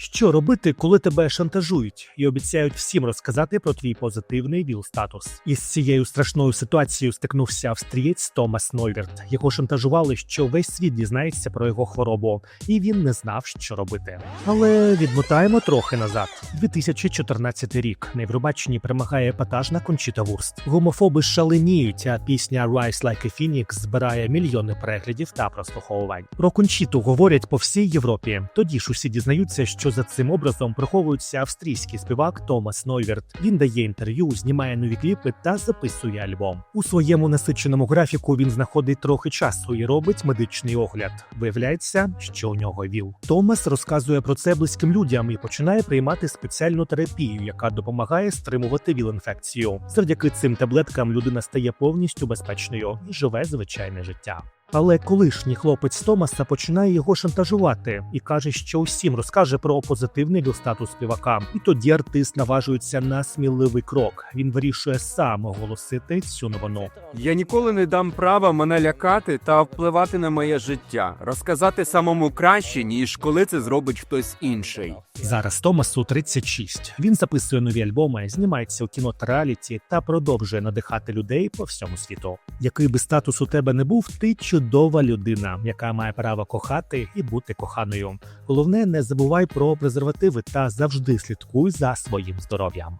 Що робити, коли тебе шантажують і обіцяють всім розказати про твій позитивний ВІЛ-статус? Із цією страшною ситуацією стикнувся австрієць Томас Нойверт. Його шантажували, що весь світ дізнається про його хворобу, і він не знав, що робити. Але відмотаємо трохи назад. 2014 рік на Євробаченні перемагає епатажна Кончіта Вурст. Гомофоби шаленіють, а пісня Rise Like a Phoenix збирає мільйони переглядів та прослуховувань. Про Кончіту говорять по всій Європі. Тоді ж усі дізнаються, що за цим образом приховується австрійський співак Томас Нойверт. Він дає інтерв'ю, знімає нові кліпи та записує альбом. У своєму насиченому графіку він знаходить трохи часу і робить медичний огляд. Виявляється, що у нього ВІЛ. Томас розказує про це близьким людям і починає приймати спеціальну терапію, яка допомагає стримувати ВІЛ-інфекцію. Завдяки цим таблеткам людина стає повністю безпечною і живе звичайне життя. Але колишній хлопець Томаса починає його шантажувати і каже, що усім розкаже про позитивний статус співака. І тоді артист наважується на сміливий крок. Він вирішує сам оголосити цю новину. Я ніколи не дам права мене лякати та впливати на моє життя, розказати самому краще, ніж коли це зробить хтось інший. Зараз Томасу 36. Він записує нові альбоми, знімається у кіно та реаліті та продовжує надихати людей по всьому світу. Який би статус у тебе не був, ти чудова людина, яка має право кохати і бути коханою. Головне, не забувай про презервативи та завжди слідкуй за своїм здоров'ям.